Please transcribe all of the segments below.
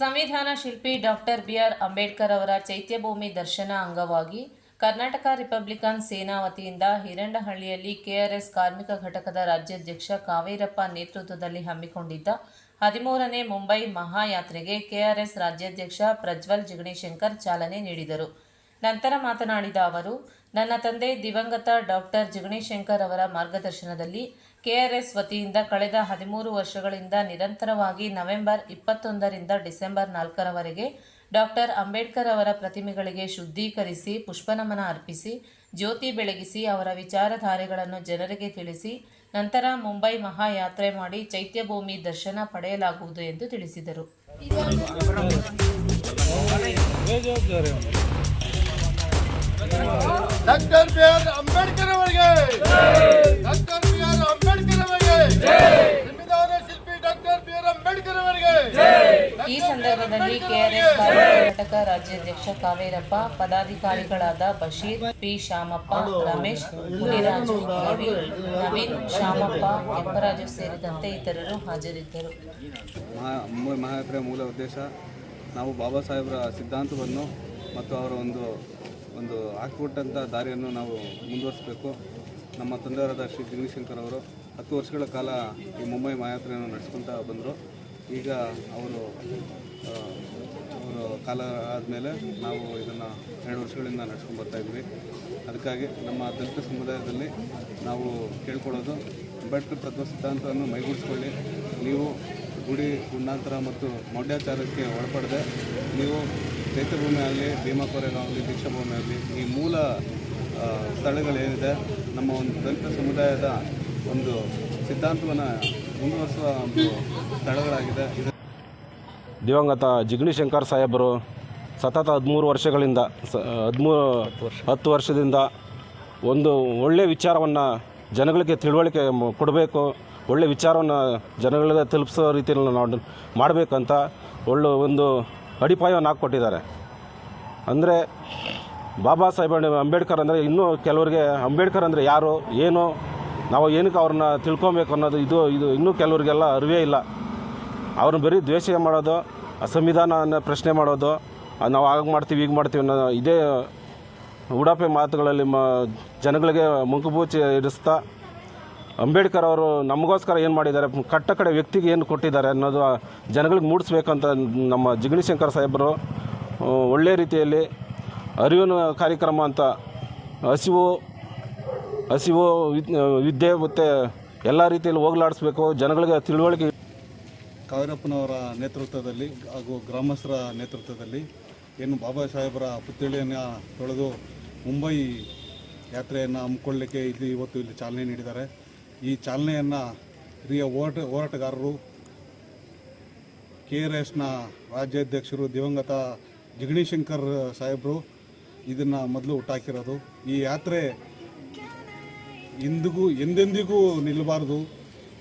ಸಂವಿಧಾನ ಶಿಲ್ಪಿ doctor B R Ambedkar ಅವರ ಚೈತ್ಯಭೂಮಿ ದರ್ಶನ ಅಂಗವಾಗಿ ಕರ್ನಾಟಕ ರಿಪಬ್ಲಿಕನ್ ಸೇನಾ ವತಿಯಿಂದ ಹಿರಂಡಹಳ್ಳಿಯಲ್ಲಿ ಕೆಆರ್ಎಸ್ ಕಾರ್ಮಿಕ ಘಟಕದ ರಾಜ್ಯಾಧ್ಯಕ್ಷ ಕಾವೇರಪ್ಪ ನೇತೃತ್ವದಲ್ಲಿ ಹಮ್ಮಿಕೊಂಡಿದ್ದ ಹದಿಮೂರನೇ ಮುಂಬೈ ಮಹಾಯಾತ್ರೆಗೆ ಕೆಆರ್ಎಸ್ ರಾಜ್ಯಾಧ್ಯಕ್ಷ ಪ್ರಜ್ವಲ್ ಜಿಗಣಿಶಂಕರ್ ಚಾಲನೆ ನೀಡಿದರು. ನಂತರ ಮಾತನಾಡಿದ ಅವರು, ನನ್ನ ತಂದೆ ದಿವಂಗತ ಡಾಕ್ಟರ್ ಜಿಗಣಿಶಂಕರ್ ಅವರ ಮಾರ್ಗದರ್ಶನದಲ್ಲಿ ಕೆಆರ್ಎಸ್ ವತಿಯಿಂದ ಕಳೆದ ಹದಿಮೂರು ವರ್ಷಗಳಿಂದ ನಿರಂತರವಾಗಿ ನವೆಂಬರ್ ಇಪ್ಪತ್ತೊಂದರಿಂದ ಡಿಸೆಂಬರ್ ನಾಲ್ಕರವರೆಗೆ ಡಾಕ್ಟರ್ ಅಂಬೇಡ್ಕರ್ ಅವರ ಪ್ರತಿಮೆಗಳಿಗೆ ಶುದ್ಧೀಕರಿಸಿ, ಪುಷ್ಪನಮನ ಅರ್ಪಿಸಿ, ಜ್ಯೋತಿ ಬೆಳಗಿಸಿ, ಅವರ ವಿಚಾರಧಾರೆಗಳನ್ನು ಜನರಿಗೆ ತಿಳಿಸಿ, ನಂತರ ಮುಂಬೈ ಮಹಾಯಾತ್ರೆ ಮಾಡಿ ಚೈತ್ಯಭೂಮಿ ದರ್ಶನ ಪಡೆಯಲಾಗುವುದು ಎಂದು ತಿಳಿಸಿದರು. ಡಾಕ್ಟರ್ ಅಂಬೇಡ್ಕರ್ ಅವರಿಗೆ. ಸಂದರ್ಭದಲ್ಲಿ ಕೆಆರ್ಎಸ್ ಕರ್ನಾಟಕ ರಾಜ್ಯಾಧ್ಯಕ್ಷ ಕಾವೇರಪ್ಪ, ಪದಾಧಿಕಾರಿಗಳಾದ ಬಶೀರ್, ಪಿ ಶ್ಯಾಮಪ್ಪ, ರಮೇಶ್, ಮುನಿರಾಜು, ರವಿ, ನವೀನ್, ಶ್ಯಾಮಪ್ಪ, ಕೆಂಪರಾಜು ಸೇರಿದಂತೆ ಇತರರು ಹಾಜರಿದ್ದರು. ಮಹಾಯಾತ್ರೆಯ ಮೂಲ ಉದ್ದೇಶ ನಾವು ಬಾಬಾ ಸಾಹೇಬರ ಸಿದ್ಧಾಂತವನ್ನು ಮತ್ತು ಅವರ ಒಂದು ಒಂದು ಹಾಕಿಕೊಟ್ಟಂಥ ದಾರಿಯನ್ನು ನಾವು ಮುಂದುವರಿಸಬೇಕು. ನಮ್ಮ ತಂದೆಯವರಾದ ಶ್ರೀ ಜಗದೀಶಂಕರ್ ಅವರು ಹತ್ತು ವರ್ಷಗಳ ಕಾಲ ಈ ಮುಂಬೈ ಮಾಯಾತ್ರೆಯನ್ನು ನಡೆಸ್ಕೊತಾ ಬಂದರು. ಈಗ ಅವರು ಅವರು ಕಾಲ ಆದಮೇಲೆ ನಾವು ಇದನ್ನು ಎರಡು ವರ್ಷಗಳಿಂದ ನಡ್ಸ್ಕೊಂಡು ಬರ್ತಾ ಇದ್ವಿ. ಅದಕ್ಕಾಗಿ ನಮ್ಮ ದಲಿತ ಸಮುದಾಯದಲ್ಲಿ ನಾವು ಕೇಳ್ಕೊಳ್ಳೋದು ಅಂಬೇಡ್ಕರ್ ತತ್ವ ಸಿದ್ಧಾಂತವನ್ನು ಮೈಗೂಡಿಸ್ಕೊಳ್ಳಿ. ನೀವು ಗುಡಿ, ಗುಂಡಾಂತರ ಮತ್ತು ಮೌಢ್ಯಾಚಾರಕ್ಕೆ ಒಳಪಡದೆ ನೀವು ಚೈತ್ಯಭೂಮಿ ಆಗಲಿ ಭೀಮಾಪುರಗಾಗಲಿ ದೀಕ್ಷಾಭೂಮಿ ಆಗಲಿ ಈ ಮೂಲ ಸ್ಥಳಗಳೇನಿದೆ, ನಮ್ಮ ಒಂದು ದಲಿತ ಸಮುದಾಯದ ಒಂದು ಸಿದ್ಧಾಂತವನ್ನು ಮುಂದುವರಿಸುವ ಒಂದು ಸ್ಥಳಗಳಾಗಿದೆ. ದಿವಂಗತ ಜಿಗಣಿ ಶಂಕರ್ ಸಾಹೇಬರು ಸತತ ಹದಿಮೂರು ವರ್ಷಗಳಿಂದ ಸ ಹದಿಮೂರು ಹತ್ತು ವರ್ಷದಿಂದ ಒಂದು ಒಳ್ಳೆಯ ವಿಚಾರವನ್ನು ಜನಗಳಿಗೆ ತಿಳುವಳಿಕೆ ಕೊಡಬೇಕು ಒಳ್ಳೆಯ ವಿಚಾರವನ್ನು ಜನಗಳಿಗೆ ತಲುಪಿಸೋ ರೀತಿಯಲ್ಲಿ ನಾವು ಮಾಡಬೇಕಂತ ಒಳ್ಳೆ ಒಂದು ಅಡಿಪಾಯವನ್ನು ಹಾಕ್ಕೊಟ್ಟಿದ್ದಾರೆ. ಅಂದರೆ ಬಾಬಾ ಸಾಹೇಬ್ ಅಂಬೇಡ್ಕರ್ ಅಂದರೆ ಇನ್ನೂ ಕೆಲವರಿಗೆ, ಅಂಬೇಡ್ಕರ್ ಅಂದರೆ ಯಾರು, ಏನು, ನಾವು ಏನಕ್ಕೆ ಅವ್ರನ್ನ ತಿಳ್ಕೊಬೇಕು ಅನ್ನೋದು ಇದು ಇದು ಇನ್ನೂ ಕೆಲವರಿಗೆಲ್ಲ ಅರಿವೇ ಇಲ್ಲ. ಅವ್ರನ್ನ ಬರೀ ದ್ವೇಷ ಮಾಡೋದು ಆ ಪ್ರಶ್ನೆ ಮಾಡೋದು ನಾವು ಆಗ ಮಾಡ್ತೀವಿ ಈಗ ಮಾಡ್ತೀವಿ ಅನ್ನೋ ಇದೇ ಉಡಾಪೆ ಮಾತುಗಳಲ್ಲಿ ಮ, ಜನಗಳಿಗೆ ಮುಂಕುಬೂಚಿ ಇರಿಸ್ತಾ ಅಂಬೇಡ್ಕರ್ ಅವರು ನಮಗೋಸ್ಕರ ಏನು ಮಾಡಿದ್ದಾರೆ, ಕಟ್ಟ ಕಡೆ ವ್ಯಕ್ತಿಗೆ ಏನು ಕೊಟ್ಟಿದ್ದಾರೆ ಅನ್ನೋದು ಜನಗಳಿಗೆ ಮೂಡಿಸ್ಬೇಕಂತ ನಮ್ಮ ಜಿಗಣಿ ಶಂಕರ್ ಸಾಹೇಬರು ಒಳ್ಳೆಯ ರೀತಿಯಲ್ಲಿ ಅರಿವಿನ ಕಾರ್ಯಕ್ರಮ ಅಂತ, ಹಸಿವು ಹಸಿವು ವಿದ್- ವಿದ್ಯೆ ಮತ್ತು ಎಲ್ಲ ರೀತಿಯಲ್ಲಿ ಹೋಗ್ಲಾಡಿಸ್ಬೇಕು, ಜನಗಳಿಗೆ ತಿಳುವಳಿಕೆ ಕಾವೇರಪ್ಪನವರ ನೇತೃತ್ವದಲ್ಲಿ ಹಾಗೂ ಗ್ರಾಮಸ್ಥರ ನೇತೃತ್ವದಲ್ಲಿ ಏನು ಬಾಬಾ ಸಾಹೇಬರ ಪುತ್ಥಳಿಯನ್ನು ತೊಳೆದು ಮುಂಬೈ ಯಾತ್ರೆಯನ್ನು ಹಮ್ಮಿಕೊಳ್ಳಲಿಕ್ಕೆ ಇಲ್ಲಿ ಇವತ್ತು ಇಲ್ಲಿ ಚಾಲನೆ ನೀಡಿದ್ದಾರೆ. ಈ ಚಾಲನೆಯನ್ನು ಹಿರಿಯ ಹೋರಾಟ, ಹೋರಾಟಗಾರರು ಕೆ ಆರ್ ಎಸ್ನ ರಾಜ್ಯಾಧ್ಯಕ್ಷರು ದಿವಂಗತ ಜಿಗಣಿಶಂಕರ್ ಸಾಹೇಬರು ಇದನ್ನು ಮೊದಲು ಹುಟ್ಟಾಕಿರೋದು. ಈ ಯಾತ್ರೆ ಇಂದಿಗೂ, ಎಂದೆಂದಿಗೂ ನಿಲ್ಲಬಾರದು.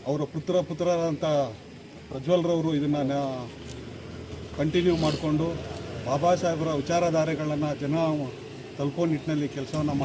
ಅವರ ಪುತ್ರ ಪುತ್ರರಂಥ ಪ್ರಜ್ವಲ್ರವರು ಇದನ್ನು ಕಂಟಿನ್ಯೂ ಮಾಡಿಕೊಂಡು ಬಾಬಾ ಸಾಹೇಬರ ವಿಚಾರಧಾರೆಗಳನ್ನು ಜನ ತಲುಪೋ ನಿಟ್ಟಿನಲ್ಲಿ ಕೆಲಸವನ್ನು